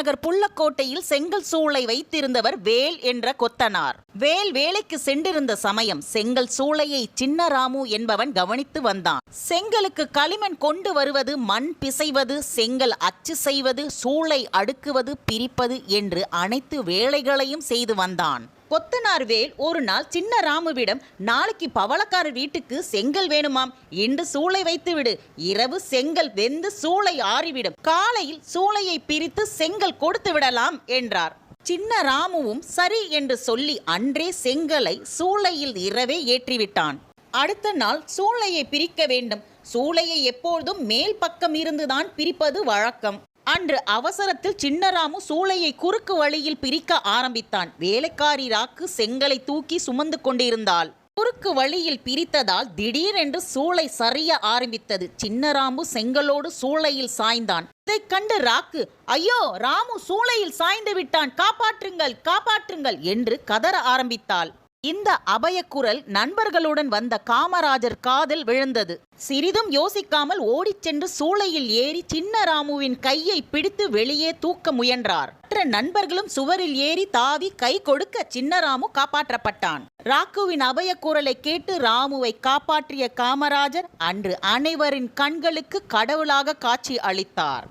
நகர் புள்ளக்கோட்டையில் செங்கல் சூளை வைத்திருந்தவர் வேல் என்ற கொத்தனார். வேல் வேலைக்கு சென்றிருந்த சமயம் செங்கல் சூளையை சின்னராமு என்பவன் கவனித்து வந்தான். செங்கலுக்கு களிமண் கொண்டு வருவது மண் பிசைவது செங்கல் அச்சு செய்வது சூளை அடுக்குவது பிரிப்பது என்று அனைத்து வேலைகளையும் செய்து வந்தான். கொத்தனார் வேல் ஒரு நாள் சின்ன ராமுவிடம் நாளைக்கு பவளக்காரர் வீட்டுக்கு செங்கல் வேணுமாம். இன்று சூளை வைத்து விடு இரவு செங்கல் வெந்து சூளை ஆறிவிடும். காலையில் சூளையை பிரித்து செங்கல் கொடுத்து விடலாம் என்றார். சின்ன ராமுவும் சரி என்று சொல்லி அன்றே செங்கலை சூளையில் இரவே ஏற்றிவிட்டான். அடுத்த நாள் சூளையை பிரிக்க வேண்டும். சூளையை எப்பொழுதும் மேல் பக்கம் இருந்துதான் பிரிப்பது வழக்கம். அன்று அவசரத்தில் சின்னராமு சூளையை குறுக்கு வழியில் பிரிக்க ஆரம்பித்தான். வேலைக்காரி ராக்கு செங்கலை தூக்கி சுமந்து கொண்டிருந்தாள். குறுக்கு வழியில் பிரித்ததால் திடீரென்று சூளை சரிய ஆரம்பித்தது. சின்னராமு செங்கலோடு சூளையில் சாய்ந்தான். இதைக் கண்டு ராக்கு ஐயோ ராமு சூளையில் சாய்ந்து விட்டான். காப்பாற்றுங்கள் காப்பாற்றுங்கள் என்று கதற ஆரம்பித்தாள். இந்த அபயக்குரல் நண்பர்களுடன் வந்த காமராஜர் காதில் விழுந்தது. சிறிதும் யோசிக்காமல் ஓடிச் சென்று சூளையில் ஏறி சின்ன ராமுவின் கையை பிடித்து வெளியே தூக்க முயன்றார். மற்ற நண்பர்களும் சுவரில் ஏறி தாவி கை கொடுக்க சின்னராமு காப்பாற்றப்பட்டான். ராக்குவின் அபயக்குரலை கேட்டு ராமுவை காப்பாற்றிய காமராஜர் அன்று அனைவரின் கண்களுக்கு கடவுளாக காட்சி அளித்தார்.